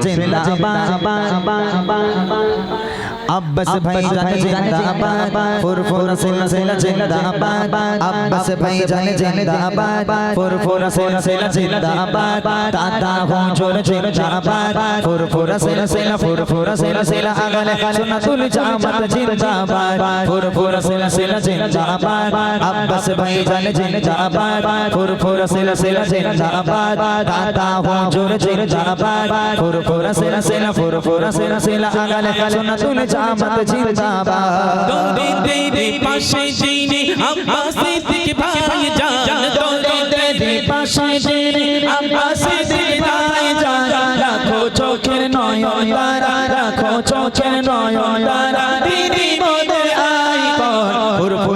这边的话是八十八十 अब्बस भाई जाने ज़िंदा फुर फुर सिल सिल ज़िंदा आबाद अब्बस भाई जाने ज़िंदा फुर फुर सिल सिल ज़िंदा आबाद ताता हो चोर चोर ज़ोर ज़िंदा आबाद फुरफुर सिल सिल फुरफुर सिल सिल अगल सुनतुल जामत ज़िंदा फुर फुर सिल सिल ज़िंदा आबाद अब्बस भाई जाने ज़िंदा फुर फुर सिल सिल ज़िंदा आबाद ताता हो चोर चोर ज़ोर फुर आबाद फुरफुर सिल फुर फुरफुर सिल सिल अगल सुनतुल জামাত জিন্দাবাদ দৌড়ে দেরে পাশে জেনে আব্বা সিদ্দিক ভাই জান দৌড়ে দেরে পাশে জেনে আব্বা সিদ্দিক ভাই জান। রাখো চোখের নয়ন।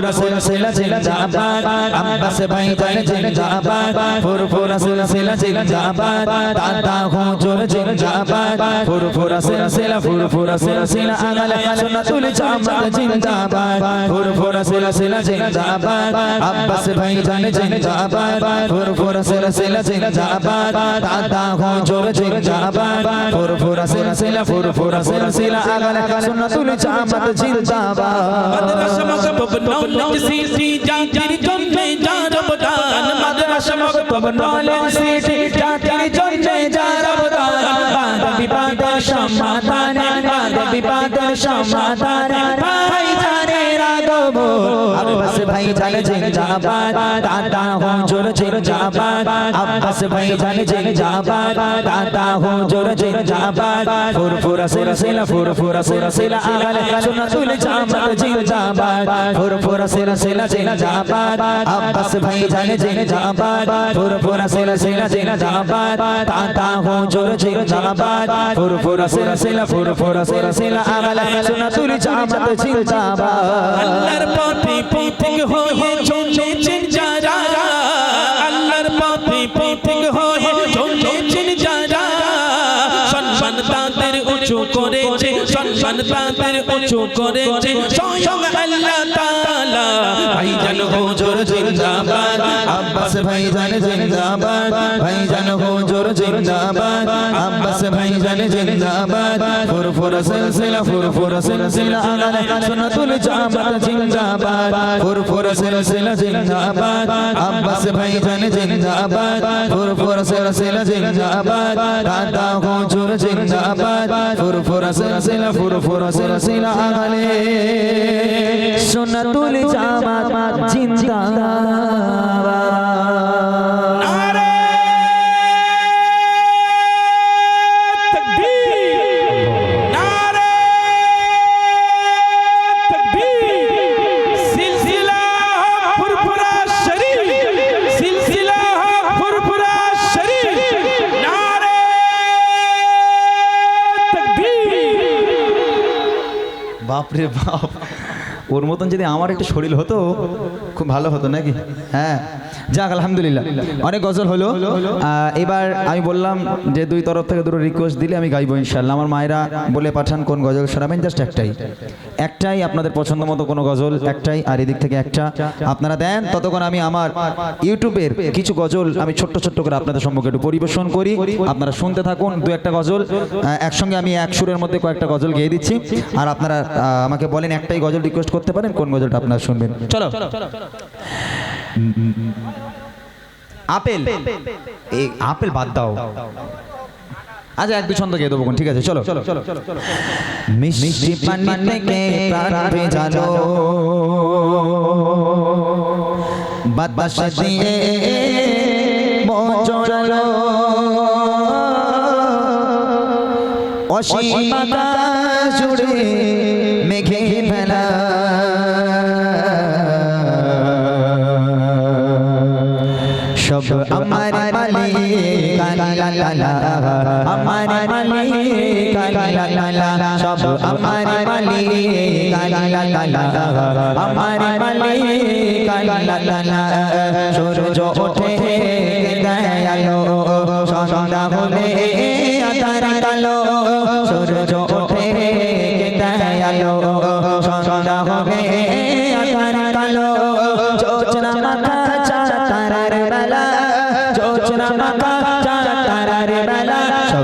ফুরফুরা সিলা সিলা জাবাদ আব্বাস ভাই তাই জিন জাবাদ ফুরফুরা সিলা সিলা সিলা জাবাদ দাদা হুজুর জিন জাবাদ ফুরফুরা সিলা সিলা ফুরফুরা সিলা সিলা আগলা সুন্নাতুল জামাত জিন জাবাদ ফুরফুরা সিলা সিলা জিন জাবাদ আব্বাস ভাই তাই জিন জাবাদ ফুরফুরা সিলা সিলা সিলা জাবাদ দাদা হুজুর জিন জাবাদ ফুরফুরা সিলা সিলা ফুরফুরা সিলা সিলা আগলা সুন্নাতুল জামাত জিন জাবাদ মাদ্রাসা মাসা ববনাউল নলেজ সিটি জাতির জন্যে যার অবদান, মাদ্রাসা মকতব নলেজ সিটি, জাতির জন্যে যার অবদান বাদ বিবাদের সমাধানে বাদ বিবাদের সমাধানে अब्बास भाई जान जिंदाबाद दादा हो ज़ोर जिंदाबाद अब्बास भाई जान जिंदाबाद दादा हो ज़ोर जिंदाबाद फुरफुरा सिला सिला फुरफुरा सिला सिला अगल सुन्नतुल जामत जिंदाबाद फुरफुरा सिला सिला जिंदाबाद अब्बास भाई जान जिंदाबाद फुरफुरा सिला सिला जिंदाबाद दादा हो ज़ोर जिंदाबाद फुरफुरा सिला सिला फुरफुरा सिला सिला अगल सुन्नतुल जामत जिंदाबाद আল্লাহর পথে পথিক হয়ে চলেছেন যারা। আল্লাহর পথে পথিক হয়ে চলেছেন যারা। সম্মান তাদের উঁচু করেছে, সম্মান তাদের উঁচু করেছে। স্বয়ং আল্লাহ আল্লাহ। ভাইজান হুজুর জিন্দাবাদ। আব্বাস ভাইজান জিন্দাবাদ। ভাইজান হুজুর জিন্দাবাদ। আব্বাস ভাইজান জিন্দাবাদ। ফুরফুর সিলসিলা ফুরফুর সিলসিলা আলালে সুন্নাতুল জামাত জিন্দাবাদ। ফুরফুর সিলসিলা জিন্দাবাদ। আব্বাস ভাইজান জিন্দাবাদ। ফুরফুর সিলসিলা জিন্দাবাদ। দাদা হুজুর জিন্দাবাদ জিন্দাবাদ। ফুরফুরা সিলসিলা ফুরফুরা সিলসিলা আলে সুন্নাতুল জামাত জিন্দাবাদ। Preval. ওর মতন যদি আমার একটু শরীর হতো, খুব ভালো হতো নাকি? হ্যাঁ। যাক, আলহামদুলিল্লাহ। অনেক গজল হলো। এবার আমি বললাম যে দুই তরফ থেকে দুটো রিকোয়েস্ট দিলে আমি গাইবো ইনশাল্লাহ আমার মায়েরা বলে পাঠান কোন গজল শোনাবেন জাস্ট একটাই। একটাই আপনাদের পছন্দ মতো কোনো গজল, একটাই, আর এদিক থেকে একটা। আপনারা দেন, ততক্ষণ আমি আমার ইউটিউবের কিছু গজল আমি ছোট্ট ছোট্ট করে আপনাদের সম্মুখে একটু পরিবেশন করি। আপনারা শুনতে থাকুন দু একটা গজল। একসঙ্গে আমি এক সুরের মধ্যে কয়েকটা গজল গেয়ে দিচ্ছি। আর আপনারা আমাকে বলেন একটাই গজল রিকোয়েস্ট করতে পারেন? কোন গজলটা আপনারা শুনবেন? চলো। আপেল। এই আপেল বাদ দাও। আচ্ছা এক ছন্দ গেয়ে দেবো ঠিক আছে চলো। মিষ্টি পানি থেকে প্রাণ ভেজালো। বাতাস দিয়ে জড়ালো। অসীম আকাশ জুড়ে মেঘে ফেলা সব আমার মালিক আমার সব আমার আমার সূর্য ওঠে দয়ালো সন্ধ্যা হলে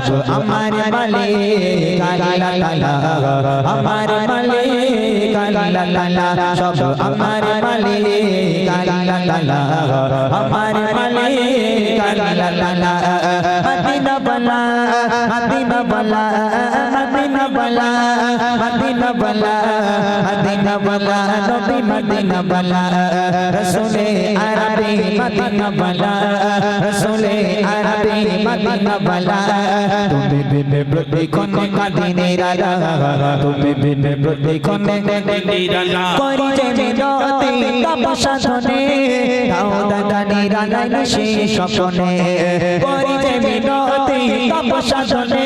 বেলা মালে মাথা চাতারার বেলা মালে আমার মালিক মালিক আল্লাহ আমার মালিক আল্লাহ সব আমার আল্লাহ আমার মালিক মদিনা বলা মদিনা বলা বলা মদিনা বলা মদিনা বলা নবী মদিনা বলা রসুলে আরবি মদিনা বলা রসুলে আরবি মদিনা বলা তুমি বিনে প্রতিক্ষণ কাদিনে রাজা তুমি বিনে প্রতিক্ষণ নিরালা করিতে মিনতি তপস্যা ধনে দাও দাদা নিরালা সে স্বপ্নে করিতে মিনতি তপস্যা ধনে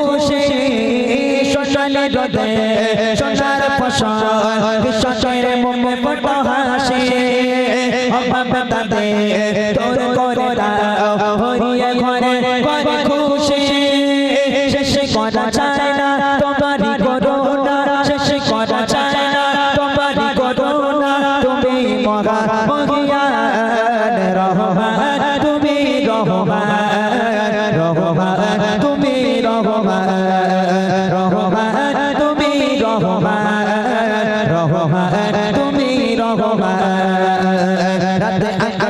রোদে শ্মশান ফসল বিশ্বকের মুখে ফটো হাসি। অভাব তাতে তোর করে দাও, হরিয়ে ঘরে ঘরে খুশি। শেষ করা চায় না, তোমারই করোনা শেষ করা চায় না, তোমারই করোনা তুমি মহা মহিয়ান রহমান, তুমি রহমান রহমান, তুমি রহমান।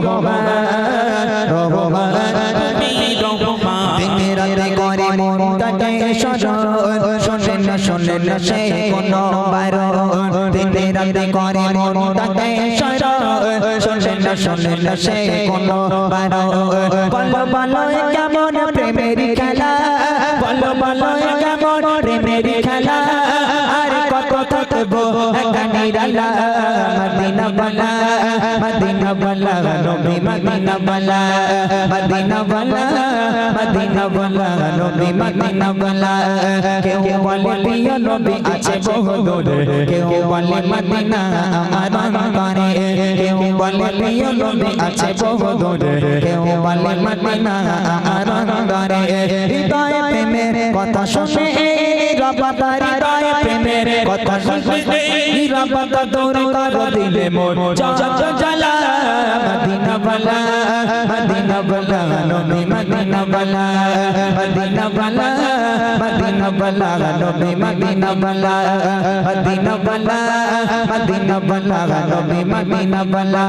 রহমান রহমান তুমি রহমান দিনে রাতে করে মন তাকে সজন শোনে না শোনে না সে কোনো বারণ দিনে রাতে করে মন তাকে সজন শোনে না শোনে না সে কোনো বারণ বলো বলো কেমন প্রেমের খেলা বলো বলো কেমন প্রেমের খেলা আর কত থাকব একা নিরালা মদিনা বলা মদিনা বলা নবী মদিনা বলা মদিনা বলা মদিনা বলা নবী মদিনা বলা কেউ বলে প্রিয় নবী আছে বহু দূরে কেউ বলে মদিনা আমার অন্তরে কেউ বলে প্রিয় নবী আছে বহু দূরে কেউ বলে মদিনা আমার অন্তরে হৃদয় প্রেমের কথা শুনে রবাদার হৃদয় প্রেমের কথা শুনে রবাদা দূর কর দিলে মোর জ্বালা। মদিনা বলা মদিনা বলা, নবী মদিনা বলা মদিনা বলা মদিনা বলা, নবী মদিনা বলা মদিনা বলা মদিনা বলা, নবী মদিনা বলা।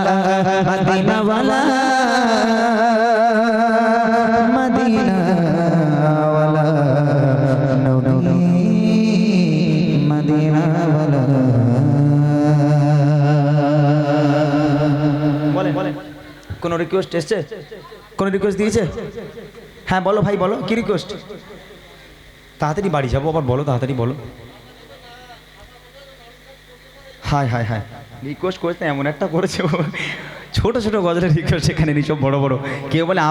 কোনো রিকোয়েস্ট এসছে? কোনো রিকোয়েস্ট দিয়েছে? হ্যাঁ বলো ভাই, বলো, কি রিকোয়েস্ট তাড়াতাড়ি বাড়ি যাব আবার, বলো, তাড়াতাড়ি বলো। হায় হায় হায়। রিকোয়েস্ট করেছে, এমন একটা করেছে ছোট ছোট গজলের রিকোয়েস্ট এখানে নিচব বড় বড়। কেউ বলে, আপেল